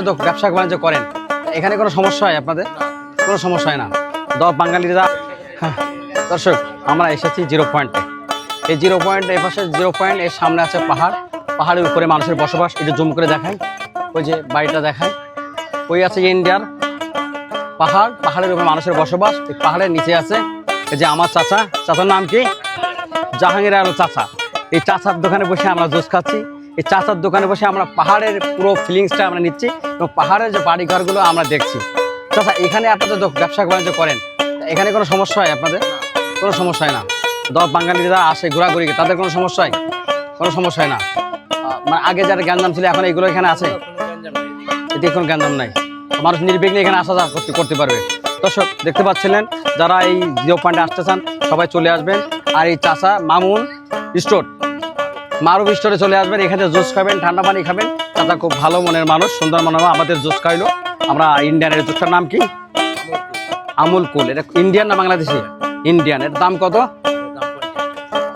ব্যবসা বাণিজ্য করেন। এখানে কোনো সমস্যা হয় আপনাদের? কোনো সমস্যা হয় না। দ বাঙালিরা হ্যাঁ, দর্শক আমরা এসেছি জিরো পয়েন্টে। এই জিরো পয়েন্ট এ পাশে জিরো পয়েন্ট এর সামনে আছে পাহাড়। পাহাড়ের উপরে মানুষের বসবাস এটা জুম করে দেখায় ওই যে বাড়িটা দেখায় ওই আছে ইন্ডিয়ার পাহাড়। পাহাড়ের উপরে মানুষের বসবাস। এই পাহাড়ের নিচে আছে এই যে আমার চাচা। চাচার নাম কি? জাহাঙ্গীর আলো চাচা। এই চাচার দোকানে বসে আমরা জুস খাচ্ছি। এই চাচার দোকানে বসে আমরা পাহাড়ের পুরো ফিলিংসটা আমরা নিচ্ছি এবং পাহাড়ের যে বাড়িঘরগুলো আমরা দেখছি। চাচা এখানে আপনাদের ব্যবসা বাণিজ্য করেন এখানে কোনো সমস্যা হয় আপনাদের? কোনো সমস্যা হয় না। দশ বাঙালি যারা আসে ঘোরাঘুরি তাদের কোনো সমস্যা হয়? কোনো সমস্যা হয় না? মানে আগে যারা গ্যাঞ্জাম ছিল, এখন এগুলো এখানে আছে? এতে কোনো গ্যাঞ্জাম নাই। মানুষ নির্বিঘ্নে এখানে আসা যাওয়া করতে করতে পারবে। দর্শক, দেখতে পাচ্ছিলেন, যারা এই জিও পয়েন্টে আসতে চান, সবাই চলে আসবেন। আর এই চাষা মামুন স্টোর। মারুফ স্টোরে চলে আসবেন, এখানে জুস খাবেন, ঠান্ডা পানি খাবেন। চাচা খুব ভালো মনের মানুষ, সুন্দর মনের আমাদের জুস খাইলো। আমরা ইন্ডিয়ানের জুসটার নাম কি? আমুল কুল, এটা ইন্ডিয়ান না বাংলাদেশি? ইন্ডিয়ান, এর দাম কত?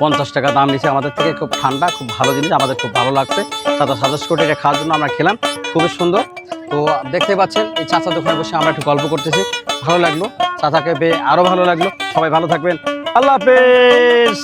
পঞ্চাশ টাকা দাম নিচ্ছে আমাদের থেকে, খুব ঠান্ডা, খুব ভালো জিনিস, আমাদের খুব ভালো লাগছে। চাচা সাজেস্ট করে এটা খাওয়ার জন্য আমরা খেলাম, খুবই সুন্দর। তো দেখতে পাচ্ছেন, এই চাচা দোকানে বসে আমরা একটু গল্প করতেছি। ভালো লাগল, চাচাকে পেয়ে আরও ভালো লাগল। সবাই ভালো থাকবেন। আল্লাহ হাফেজ!